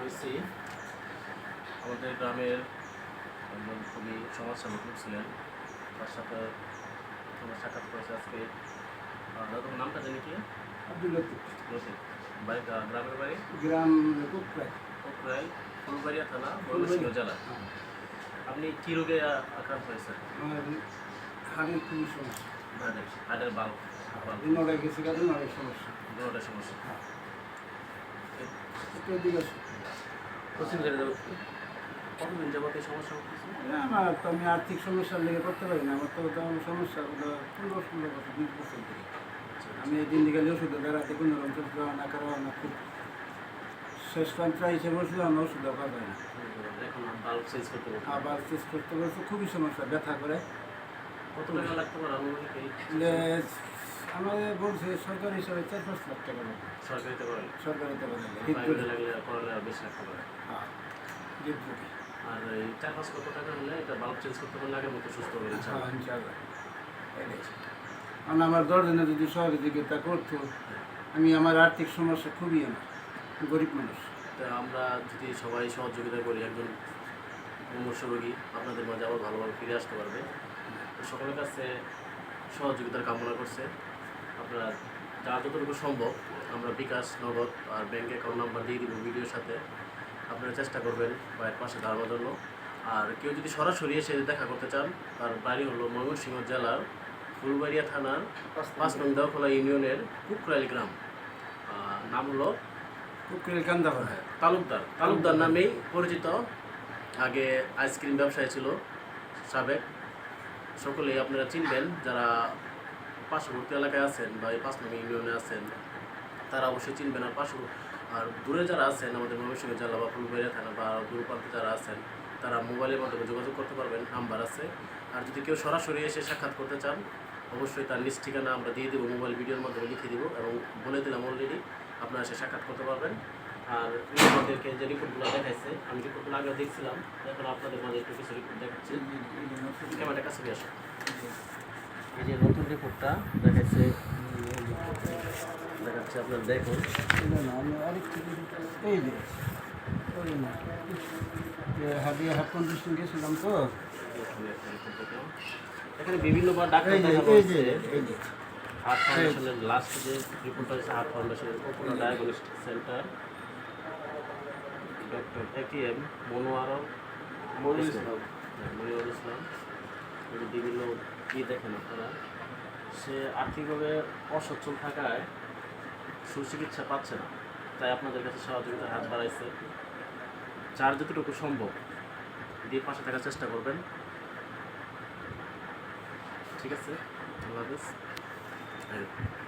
হয়েছি আমাদের গ্রামের একজন খুবই সমস্যা লোক ছিলেন। তার সাথে তোমার সাক্ষাৎ করেছে আজকে। দাদা তোমার নামটা জানি কি? আব্দুল লতিফ। বাড়ি গ্রামের বাড়ি? গ্রাম কুকরাই। কোকরাই ফুলবাড়িয়া থানা ময়মনসিংহ জেলা। আপনি কী রোগে আক্রান্ত হয়েছেন? হাড়ের খুবই সমস্যা। হার্টের বাল্ব বাল্ব নড়ে গেছে কারণ অনেক সমস্যা। দুটোটা সমস্যা। একটু দিকে আসো। কোচিং করে দেবো কতদিন যাবত এই সমস্যা হচ্ছে? না, আমার তো আমি আর্থিক সমস্যার লেগে করতে পারি না। আমার তো তেমন সমস্যা পনেরো ষোলো বছর বিশ বছর থেকে আমি এই দিন দিকে ওষুধ বেড়াতে কোনো রকম করা না খুব শেষ হিসেবে ওষুধ আমার ওষুধ পাওয়া যায় না। চেঞ্জ আবার চেস করতে বলছে খুবই সমস্যা ব্যথা করে। কত টাকা লাগতে পারে আমাদের বলছে সরকার হিসাবে চার পাঁচ লাখ টাকা লাগবে সরকারিতে করেন সরকারিতে বলে প্রাইভেটে লাগলে করালে বেশি লাগতে পারে হ্যাঁ আর এই চার পাঁচ লক্ষ টাকা হলে এটা বাল্ব চেঞ্জ করতে পারলে আগের মতো সুস্থ হবে হ্যাঁ ইনশাআল্লাহ। কারণ আমার দশজনে যদি সহযোগিতা করতো আমি আমার আর্থিক সমস্যা খুবই আমার গরিব মানুষ। তো আমরা যদি সবাই সহযোগিতা করি একজন মুমূর্ষ রোগী আপনাদের মাঝে আবার ভালোভাবে ফিরে আসতে পারবে। সকলের কাছে সহযোগিতার কামনা করছে। আপনারা যা যতটুকু সম্ভব আমরা বিকাশ নগদ আর ব্যাঙ্ক অ্যাকাউন্ট নাম্বার দিয়ে দিব ভিডিওর সাথে। আপনারা চেষ্টা করবেন পায়ের পাশে দাঁড়ানোর জন্য। আর কেউ যদি সরাসরি এসে দেখা করতে চান তার বাড়ি হলো ময়মনসিংহ জেলার ফুলবাড়িয়া থানার পাঁচ নং দেওয়াখোলা ইউনিয়নের কুকরাইল গ্রাম। নাম হলো কুকুরের কান্দা ভরা তালুকদার। তালুকদার নামেই পরিচিত। আগে আইসক্রিম ব্যবসায়ী ছিল সাবেক। সকলেই আপনারা চিনবেন যারা পার্শ্ববর্তী এলাকায় আছেন বা এই পাঁচ নম্বর ইউনিয়নে আছেন তারা অবশ্যই চিনবেন আর পার্শ্ব আর দূরে যারা আছেন আমাদের ময়মনসিংহ জেলা বা ফুলবাড়িয়া থানা বা দূর প্রান্তে যারা আছেন তারা মোবাইলের মাধ্যমে যোগাযোগ করতে পারবেন নাম্বার আছে। আর যদি কেউ সরাসরি এসে সাক্ষাৎ করতে চান অবশ্যই তার নিজ ঠিকানা আমরা দিয়ে দেবো মোবাইল ভিডিওর মাধ্যমে লিখে দিব এবং বলে দিলাম অলরেডি আপনারা এসে সাক্ষাৎ করতে পারবেন। আর আমাদেরকে যে রিপোর্টগুলো দেখাইছে আমি রিপোর্টগুলো আগে দেখছিলাম এখন আপনাদের মাঝে একটু কিছু রিপোর্ট দেখাচ্ছি। ক্যামেরার কাছে আসো এই যে নতুন রিপোর্টটা দেখাচ্ছে দেখাচ্ছে আপনার দেখুন। এই যে ওই না যে হাদিয়া হাফ কন্ডিশন গেছিলাম তো। এখানে বিভিন্ন বার ডাক্তার যে হার্ট ফাউন্ডেশনের লাস্ট যে রিপোর্টটা হচ্ছে হার্ট ফাউন্ডেশনের open diagnostic centre doctor Monir Islam. হ্যাঁ, মনিরুল ইসলাম। বিভিন্ন ই দেখেন আপনারা, সে আর্থিকভাবে অসচ্ছল থাকায় সুচিকিৎসা পাচ্ছে না। তাই আপনাদের কাছে সহযোগিতার হাত বাড়াইছে। যার যতটুকু সম্ভব দিয়ে পাশে থাকার চেষ্টা করবেন। ঠিক আছে? আল্লাহ হাফিজ। এই।